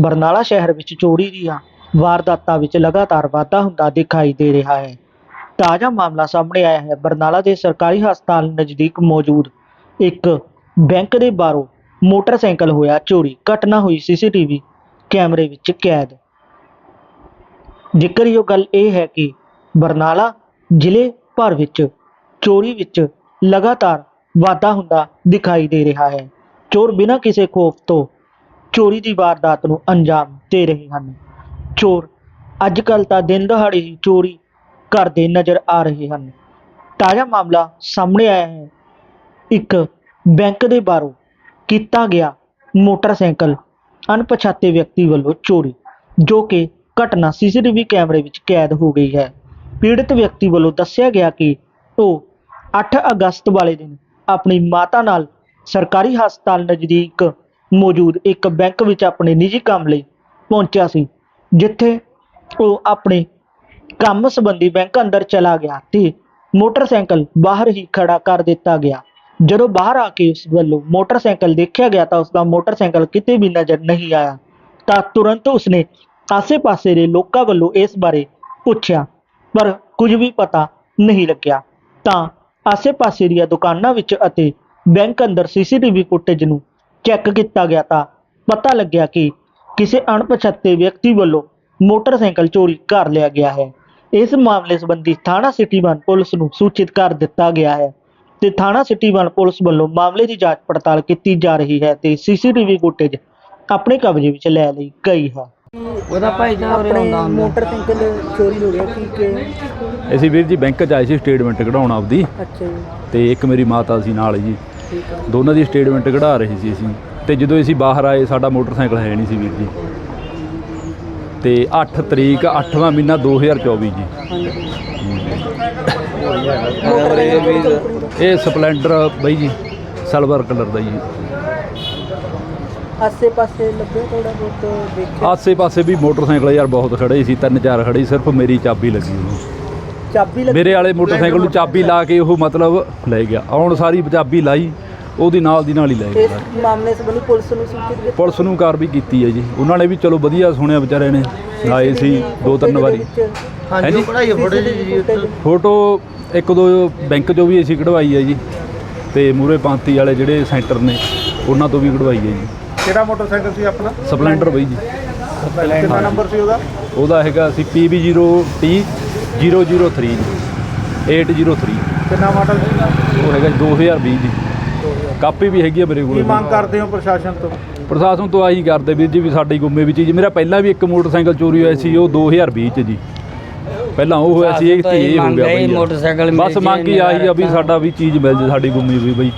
ਬਰਨਾਲਾ ਸ਼ਹਿਰ ਵਿੱਚ ਚੋਰੀ ਦੀਆਂ ਵਾਰਦਾਤਾਂ ਵਿੱਚ ਲਗਾਤਾਰ ਵਾਧਾ ਹੁੰਦਾ ਦਿਖਾਈ ਦੇ ਰਿਹਾ ਹੈ। ਤਾਜ਼ਾ ਮਾਮਲਾ ਸਾਹਮਣੇ ਆਇਆ ਹੈ। ਬਰਨਾਲਾ ਦੇ ਸਰਕਾਰੀ ਹਸਪਤਾਲ ਨਜ਼ਦੀਕ ਮੌਜੂਦ ਇੱਕ ਬੈਂਕ ਦੇ ਬਾਹਰੋਂ ਮੋਟਰਸਾਈਕਲ ਹੋਇਆ ਚੋਰੀ। ਘਟਨਾ ਹੋਈ ਸੀਸੀਟੀਵੀ ਕੈਮਰੇ ਵਿੱਚ ਕੈਦ। ਜ਼ਿਕਰਯੋਗ ਗੱਲ ਇਹ ਹੈ ਕਿ ਬਰਨਾਲਾ ਜ਼ਿਲ੍ਹੇ ਭਰ ਵਿੱਚ ਚੋਰੀ ਵਿੱਚ ਲਗਾਤਾਰ ਵਾਧਾ ਹੁੰਦਾ ਦਿਖਾਈ ਦੇ ਰਿਹਾ ਹੈ। ਚੋਰ ਬਿਨਾਂ ਕਿਸੇ ਖੋਫ ਤੋਂ ਚੋਰੀ ਦੀ ਵਾਰਦਾਤ ਨੂੰ ਅੰਜਾਮ ਦੇ ਰਹੇ ਹਨ। ਚੋਰ ਅੱਜ ਕੱਲ੍ਹ ਤਾਂ ਦਿਨ ਦਿਹਾੜੇ ਹੀ ਚੋਰੀ ਕਰਦੇ ਨਜ਼ਰ ਆ ਰਹੇ ਹਨ। ਤਾਜ਼ਾ ਮਾਮਲਾ ਸਾਹਮਣੇ ਆਇਆ ਹੈ। ਇੱਕ ਬੈਂਕ ਦੇ ਬਾਹਰੋਂ ਕੀਤਾ ਗਿਆ ਮੋਟਰਸਾਈਕਲ ਅਣਪਛਾਤੇ ਵਿਅਕਤੀ ਵੱਲੋਂ ਚੋਰੀ, ਜੋ ਕਿ ਘਟਨਾ ਸੀਸੀਟੀਵੀ ਕੈਮਰੇ ਵਿੱਚ ਕੈਦ ਹੋ ਗਈ ਹੈ। ਪੀੜਤ ਵਿਅਕਤੀ ਵੱਲੋਂ ਦੱਸਿਆ ਗਿਆ ਕਿ ਉਹ 8 ਅਗਸਤ ਵਾਲੇ ਦਿਨ ਆਪਣੀ ਮਾਤਾ ਨਾਲ ਸਰਕਾਰੀ ਹਸਪਤਾਲ ਨਜ਼ਦੀਕ ਮੌਜੂਦ ਇੱਕ ਬੈਂਕ ਵਿੱਚ ਆਪਣੇ ਨਿੱਜੀ ਕੰਮ ਲਈ ਪਹੁੰਚਿਆ ਸੀ, ਜਿੱਥੇ ਉਹ ਆਪਣੇ ਕੰਮ ਸੰਬੰਧੀ ਬੈਂਕ ਅੰਦਰ ਚਲਾ ਗਿਆ ਤੇ ਮੋਟਰਸਾਈਕਲ ਬਾਹਰ ਹੀ ਖੜਾ ਕਰ ਦਿੱਤਾ ਗਿਆ। ਜਦੋਂ ਬਾਹਰ ਆ ਕੇ ਉਸ ਵੱਲੋਂ ਮੋਟਰਸਾਈਕਲ ਦੇਖਿਆ ਗਿਆ ਤਾਂ ਉਸ ਦਾ ਮੋਟਰਸਾਈਕਲ ਕਿਤੇ ਵੀ ਨਜ਼ਰ ਨਹੀਂ ਆਇਆ। ਤਾਂ ਤੁਰੰਤ ਉਸਨੇ ਆਸੇ-ਪਾਸੇ ਦੇ ਲੋਕਾਂ ਵੱਲੋਂ ਇਸ ਬਾਰੇ ਪੁੱਛਿਆ, ਪਰ ਕੁਝ ਵੀ ਪਤਾ ਨਹੀਂ ਲੱਗਿਆ। ਤਾਂ ਆਸੇ-ਪਾਸੇ ਦੀਆਂ ਦੁਕਾਨਾਂ ਵਿੱਚ ਅਤੇ ਬੈਂਕ ਅੰਦਰ ਸੀਸੀਟੀਵੀ ਫੁਟੇਜ ਨੂੰ ਚੈੱਕ ਕੀਤਾ ਗਿਆ ਤਾਂ ਪਤਾ ਲੱਗਿਆ ਕਿ ਕਿਸੇ ਅਣਪਛਾਤੇ ਵਿਅਕਤੀ ਵੱਲੋਂ ਮੋਟਰਸਾਈਕਲ ਚੋਰੀ ਕਰ ਲਿਆ ਗਿਆ ਹੈ। ਇਸ ਮਾਮਲੇ ਸੰਬੰਧੀ ਥਾਣਾ ਸਿਟੀ ਵਨ ਪੁਲਿਸ ਨੂੰ ਸੂਚਿਤ ਕਰ ਦਿੱਤਾ ਗਿਆ ਹੈ ਤੇ ਥਾਣਾ ਸਿਟੀ ਵਨ ਪੁਲਿਸ ਵੱਲੋਂ ਮਾਮਲੇ ਦੀ ਜਾਂਚ ਪੜਤਾਲ ਕੀਤੀ ਜਾ ਰਹੀ ਹੈ ਤੇ ਸੀਸੀਟੀਵੀ ਫੁਟੇਜ ਆਪਣੇ ਕਬਜ਼ੇ ਵਿੱਚ ਲੈ ਲਈ ਗਈ ਹੈ। ਉਹਦਾ ਭਾਈ ਤਾਂ ਉਰੇ ਆਉਂਦਾ ਮੋਟਰਸਾਈਕਲ ਚੋਰੀ ਹੋ ਗਿਆ ਕੀ ਕਿ ਅਸੀਂ ਵੀਰ ਜੀ ਬੈਂਕ 'ਚ ਆਏ ਸੀ ਸਟੇਟਮੈਂਟ ਕਢਾਉਣ ਆਪਦੀ। ਅੱਛਾ ਜੀ। ਤੇ ਇੱਕ ਮੇਰੀ ਮਾਤਾ ਸੀ ਨਾਲ ਜੀ ਦੋਨਾਂ ਦੀ ਸਟੇਟਮੈਂਟ ਕਢਾ ਰਹੇ ਸੀ ਅਸੀਂ। ਤੇ ਜਦੋਂ ਅਸੀਂ ਬਾਹਰ ਆਏ ਸਾਡਾ ਮੋਟਰਸਾਈਕਲ ਹੈ ਨਹੀਂ ਸੀ ਵੀਰ ਜੀ। ਤੇ 8 ਤਰੀਕ 8ਵਾਂ ਮਹੀਨਾ 2024 ਜੀ। ਇਹ ਸਪਲੈਂਡਰ ਬਈ ਜੀ ਸਿਲਵਰ ਕਲਰ ਦਾ ਜੀ। ਆਸੇ ਪਾਸੇ ਲੱਗੇ ਥੋੜਾ ਬਹੁਤ ਦੇਖਿਆ? ਆਸੇ ਪਾਸੇ ਵੀ ਮੋਟਰਸਾਈਕਲ ਯਾਰ ਬਹੁਤ ਖੜੇ ਸੀ ਤਿੰਨ ਚਾਰ ਖੜੇ ਸੀ, ਸਿਰਫ ਮੇਰੀ ਚਾਬੀ ਲੱਗੀ ਉਹਨੂੰ ਚਾਬੀ ਲੱਗੀ ਮੇਰੇ ਵਾਲੇ ਮੋਟਰਸਾਈਕਲ ਨੂੰ ਚਾਬੀ ਲਾ ਕੇ ਉਹ ਮਤਲਬ ਲੈ ਗਿਆ। ਆਉਣ ਸਾਰੀ ਚਾਬੀ ਲਾਈ ਉਹਦੀ ਨਾਲ ਦੀ ਨਾਲ ਹੀ ਲੈ ਇਸ ਗਿਆ ਮਾਮਲੇ ਸੰਬੰਧੀ ਪੁਲਿਸ ਨੂੰ ਸੂਚਿਤ ਕੀਤਾ। ਪੁਲਿਸ ਨੂੰ ਕਾਰਵਾਈ ਕੀਤੀ ਹੈ ਜੀ। ਉਹਨਾਂ ਨੇ ਵੀ ਚਲੋ ਵਧੀਆ ਸੁਣਿਆ ਵਿਚਾਰਿਆਂ ਨੇ ਆਏ ਸੀ ਦੋ ਤਿੰਨ ਵਾਰੀ। ਹਾਂਜੀ ਪੜਾਈ ਫੋਟੋ ਜੀ ਫੋਟੋ ਇੱਕ ਦੋ ਬੈਂਕ ਚੋਂ ਵੀ ਅਸੀਂ ਕਢਵਾਈ ਹੈ ਜੀ। ਤੇ ਮੂਰੇ ਪਾਂਤੀ ਵਾਲੇ ਜਿਹੜੇ ਸੈਂਟਰ ਨੇ ਉਹਨਾਂ ਤੋਂ ਵੀ ਕਢਵਾਈ ਹੈ ਜੀ। ਕਿਹੜਾ ਮੋਟਰਸਾਈਕਲ ਸੀ ਆਪਣਾ? ਸਪਲੈਂਡਰ ਬਈ ਜੀ। ਕਿੰਨਾ ਨੰਬਰ ਸੀ ਉਹਦਾ? ਉਹਦਾ ਹੈਗਾ ਸੀ PB0T 003 ਜੀ। 803 ਕਿੰਨਾ ਮਾਡਲ ਸੀ ਉਹ ਹੈਗਾ ਜੀ 2020 ਜੀ। ਕਾਪੀ ਵੀ ਹੈਗੀ ਆ ਮੇਰੇ ਕੀ ਕੋਲ ਮੰਗ ਕਰਦੇ ਹੋ ਪ੍ਰਸ਼ਾਸਨ ਤੋਂ? ਪ੍ਰਸ਼ਾਸਨ ਤੋਂ ਆਹੀ ਕਰਦੇ ਵੀਰ ਜੀ ਵੀ ਸਾਡੀ ਗੁੰਮੇ ਵੀ ਚੀਜ਼ ਮੇਰਾ ਪਹਿਲਾਂ ਵੀ ਇੱਕ ਮੋਟਰਸਾਈਕਲ ਚੋਰੀ ਹੋਇਆ ਸੀ ਉਹ 2020 ਚ ਜੀ। ਪਹਿਲਾਂ ਉਹ ਹੋਇਆ ਸੀ ਇਹ ਤੋਂ ਹੋ ਗਿਆ ਹੈ ਬਈ ਮੋਟਰਸਾਈਕਲ ਬਸ ਮੰਗ ਹੀ ਆਹੀ ਆ ਵੀ ਸਾਡਾ ਵੀ ਚੀਜ਼ ਮਿਲ ਜੇ ਸਾਡੀ ਗੁੰਮੀ ਵੀ ਬਈ।